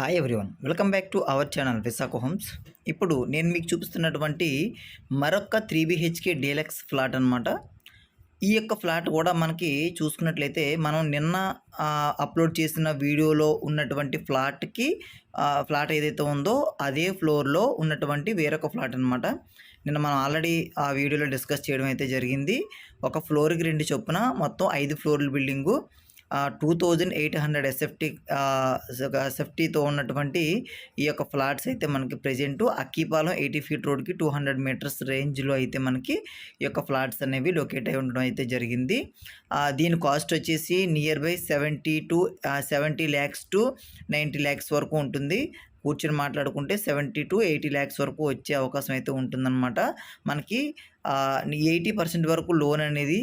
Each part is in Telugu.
Hi everyone welcome back to our channel Visakha homes ఇప్పుడు నేను మీకు చూపిస్తున్నటువంటి మరొక త్రీ బిహెచ్కే డీలక్స్ ఫ్లాట్ అనమాట ఈ యొక్క ఫ్లాట్ కూడా మనకి చూసుకున్నట్లయితే మనం నిన్న అప్లోడ్ చేసిన వీడియోలో ఉన్నటువంటి ఫ్లాట్కి ఫ్లాట్ ఏదైతే ఉందో అదే ఫ్లోర్లో ఉన్నటువంటి వేరొక ఫ్లాట్ అనమాట నిన్న మనం ఆల్రెడీ ఆ వీడియోలో డిస్కస్ చేయడం అయితే జరిగింది. ఒక ఫ్లోర్కి రెండు చొప్పున మొత్తం ఐదు ఫ్లోర్ల building two thousand eight hundred SFT ఎస్ఎఫ్టీతో ఉన్నటువంటి ఈ యొక్క ఫ్లాట్స్ అయితే మనకి ప్రజెంట్ అక్కీపాలెం ఎయిటీ ఫీట్ రోడ్కి టూ హండ్రెడ్ మీటర్స్ రేంజ్లో అయితే మనకి ఈ యొక్క ఫ్లాట్స్ అనేవి లొకేట్ అయి ఉండడం అయితే జరిగింది. దీని కాస్ట్ వచ్చేసి nearby seventy to seventy lakhs to ninety lakhs వరకు ఉంటుంది. కూర్చొని మాట్లాడుకుంటే సెవెంటీ టు ఎయిటీ ల్యాక్స్ వరకు వచ్చే అవకాశం అయితే ఉంటుందన్నమాట. మనకి ఎయిటీ పర్సెంట్ వరకు లోన్ అనేది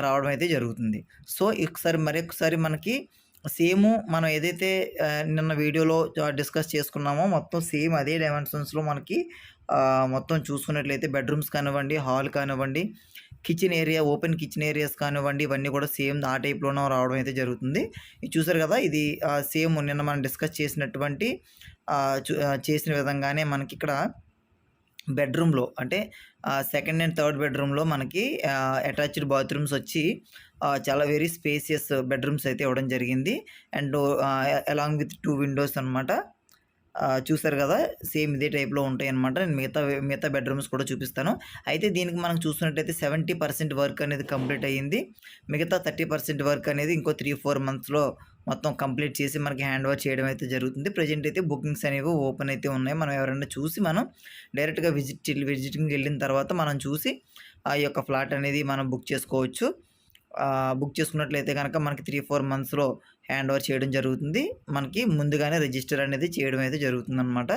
రావడం అయితే జరుగుతుంది. సో ఒకసారి మరొకసారి మనకి సేమ్ మనం ఏదైతే నిన్న వీడియోలో డిస్కస్ చేసుకున్నామో మొత్తం సేమ్ అదే డైమెన్షన్స్లో మనకి మొత్తం చూసుకున్నట్లయితే బెడ్రూమ్స్ కానివ్వండి హాల్ కానివ్వండి kitchen area open kitchen areas కానివ్వండి ఇవన్నీ కూడా సేమ్ ఆ టైప్లోనే రావడం అయితే జరుగుతుంది. ఇది చూసారు కదా ఇది సేమ్ నిన్న మనం డిస్కస్ చేసినటువంటి చూ- చేసిన విధంగానే మనకి ఇక్కడ బెడ్రూమ్లో అంటే సెకండ్ అండ్ థర్డ్ బెడ్రూమ్లో మనకి అటాచ్డ్ బాత్రూమ్స్ వచ్చి చాలా వెరీ స్పేసియస్ బెడ్రూమ్స్ అయితే ఇవ్వడం జరిగింది. And along with two windows అనమాట చూసారు కదా సేమ్ ఇదే టైప్లో ఉంటాయి అనమాట నేను మిగతా మిగతా బెడ్రూమ్స్ కూడా చూపిస్తాను. అయితే దీనికి మనం చూసినట్టయితే సెవెంటీ పర్సెంట్ వర్క్ అనేది కంప్లీట్ అయ్యింది. మిగతా థర్టీ పర్సెంట్ వర్క్ అనేది ఇంకో త్రీ ఫోర్ మంత్స్లో మొత్తం కంప్లీట్ చేసి మనకి హ్యాండ్ ఓవర్ చేయడం అయితే జరుగుతుంది. ప్రజెంట్ అయితే బుకింగ్స్ అనేవి ఓపెన్ అయితే ఉన్నాయి. మనం ఎవరైనా చూసి మనం డైరెక్ట్గా విజిట్ విజిటింగ్ వెళ్ళిన తర్వాత మనం చూసి ఆ యొక్క ఫ్లాట్ అనేది మనం బుక్ చేసుకోవచ్చు. బుక్ చేసుకున్నట్లయితే కనుక మనకి త్రీ ఫోర్ మంత్స్లో హ్యాండ్ ఓవర్ చేయడం జరుగుతుంది. మనకి ముందుగానే రిజిస్టర్ అనేది చేయడం అయితే జరుగుతుంది అనమాట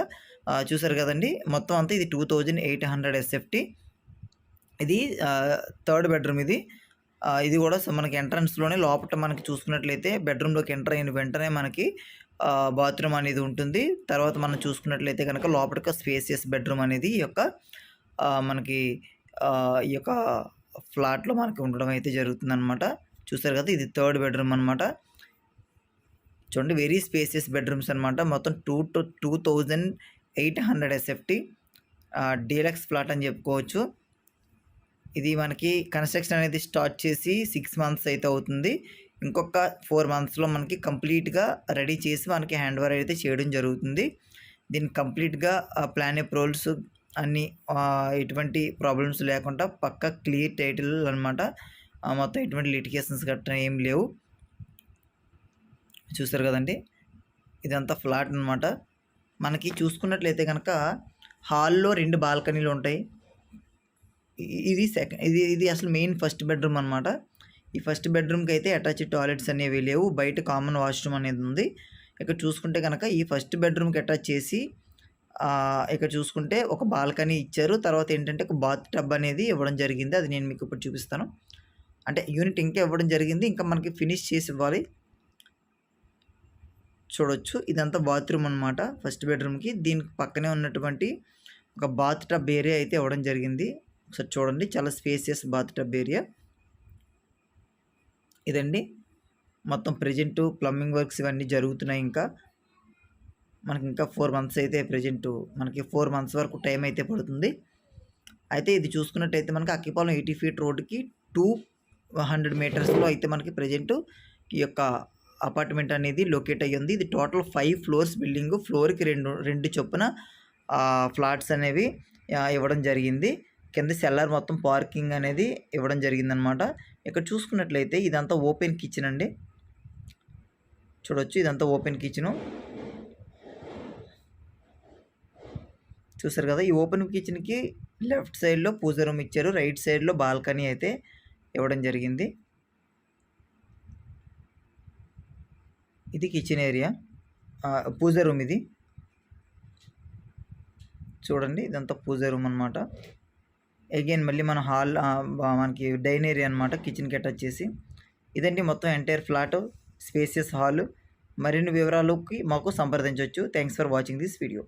చూసారు కదండి? మొత్తం అంతా ఇది two thousand eight hundred SFT. ఇది థర్డ్ బెడ్రూమ్ ఇది. ఇది కూడా మనకి ఎంట్రన్స్లోనే లోపల మనకి చూసుకున్నట్లయితే బెడ్రూమ్లోకి ఎంటర్ అయిన వెంటనే మనకి బాత్రూమ్ అనేది ఉంటుంది. తర్వాత మనం చూసుకున్నట్లయితే కనుక లోపల స్పేసియస్ బెడ్రూమ్ అనేది ఈ యొక్క మనకి ఈ యొక్క ఫ్లాట్లో మనకి ఉండడం అయితే జరుగుతుంది అనమాట చూసారు కదా ఇది థర్డ్ బెడ్రూమ్ అనమాట చూడండి వెరీ స్పేసియస్ బెడ్రూమ్స్ అనమాట మొత్తం two to two thousand eight hundred SFT deluxe flat అని చెప్పుకోవచ్చు. ఇది మనకి కన్స్ట్రక్షన్ అనేది స్టార్ట్ చేసి సిక్స్ మంత్స్ అయితే అవుతుంది. ఇంకొక ఫోర్ మంత్స్లో మనకి కంప్లీట్గా రెడీ చేసి మనకి హ్యాండ్ ఓవర్ అయితే చేయడం జరుగుతుంది. దీన్ని కంప్లీట్గా ప్లాన్ అప్రూవల్స్ అన్ని ఎటువంటి ప్రాబ్లమ్స్ లేకుండా పక్క క్లియర్ టైటిల్ అనమాట మొత్తం ఎటువంటి లిటికేషన్స్ గట్రా ఏం లేవు. చూస్తారు కదండి? ఇదంతా ఫ్లాట్ అనమాట మనకి చూసుకున్నట్లయితే కనుక హాల్లో రెండు బాల్కనీలు ఉంటాయి. ఇది సెకండ్ ఇది ఇది అసలు మెయిన్ ఫస్ట్ బెడ్రూమ్ అనమాట ఈ ఫస్ట్ బెడ్రూమ్కి అయితే అటాచ్డ్ టాయిలెట్స్ అనేవి లేవు. బయట కామన్ వాష్రూమ్ అనేది ఉంది. ఇక్కడ చూసుకుంటే కనుక ఈ ఫస్ట్ బెడ్రూమ్కి అటాచ్ చేసి ఇక్కడ చూసుకుంటే ఒక బాల్కనీ ఇచ్చారు. తర్వాత ఏంటంటే ఒక బాత్ టబ్ అనేది ఇవ్వడం జరిగింది. అది నేను మీకు ఇప్పుడు చూపిస్తాను. అంటే యూనిట్ ఇంకా ఇవ్వడం జరిగింది. ఇంకా మనకి ఫినిష్ చేసి ఇవ్వాలి. చూడొచ్చు. ఇదంతా బాత్రూమ్ అనమాట ఫస్ట్ బెడ్రూమ్కి. దీనికి పక్కనే ఉన్నటువంటి ఒక బాత్ టబ్ ఏరియా అయితే ఇవ్వడం జరిగింది. ఒకసారి చూడండి. చాలా స్పేసియస్ బాత్ టబ్ ఏరియా ఇదండి. మొత్తం ప్రజెంట్ ప్లంబింగ్ వర్క్స్ ఇవన్నీ జరుగుతున్నాయి ఇంకా. మనకి ఇంకా ఫోర్ మంత్స్ అయితే ప్రజెంట్ మనకి ఫోర్ మంత్స్ వరకు టైం అయితే పడుతుంది. అయితే ఇది చూసుకున్నట్టయితే మనకి అక్కిపాలెం ఎయిటీ ఫీట్ రోడ్కి టూ హండ్రెడ్ మీటర్స్లో అయితే మనకి ప్రజెంట్ ఈ యొక్క అపార్ట్మెంట్ అనేది లొకేట్ అయ్యింది ఇది టోటల్ ఫైవ్ ఫ్లోర్స్ బిల్డింగ్ ఫ్లోర్కి రెండు రెండు చొప్పున ఫ్లాట్స్ అనేవి ఇవ్వడం జరిగింది. కింద సెల్లర్ మొత్తం పార్కింగ్ అనేది ఇవ్వడం జరిగిందనమాట. ఇక్కడ చూసుకున్నట్లయితే ఇదంతా ఓపెన్ కిచెన్ అండి. చూడొచ్చు ఇదంతా ఓపెన్ కిచెను. చూసారు కదా ఈ ఓపెన్ కిచెన్కి లెఫ్ట్ సైడ్లో పూజ రూమ్ ఇచ్చారు. రైట్ సైడ్లో బాల్కనీ అయితే ఇవ్వడం జరిగింది. ఇది కిచెన్ ఏరియా. పూజ రూమ్ ఇది. చూడండి ఇదంతా పూజ రూమ్ అనమాట అగైన్ మళ్ళీ మన హాల్ మనకి డైన్ ఏరియా అనమాట కిచెన్కి అటాచ్ చేసి ఇదండి మొత్తం ఎంటైర్ ఫ్లాట్ స్పేసియస్ హాల్. మరిన్ని వివరాలకి మాకు సంప్రదించవచ్చు. Thanks for watching this video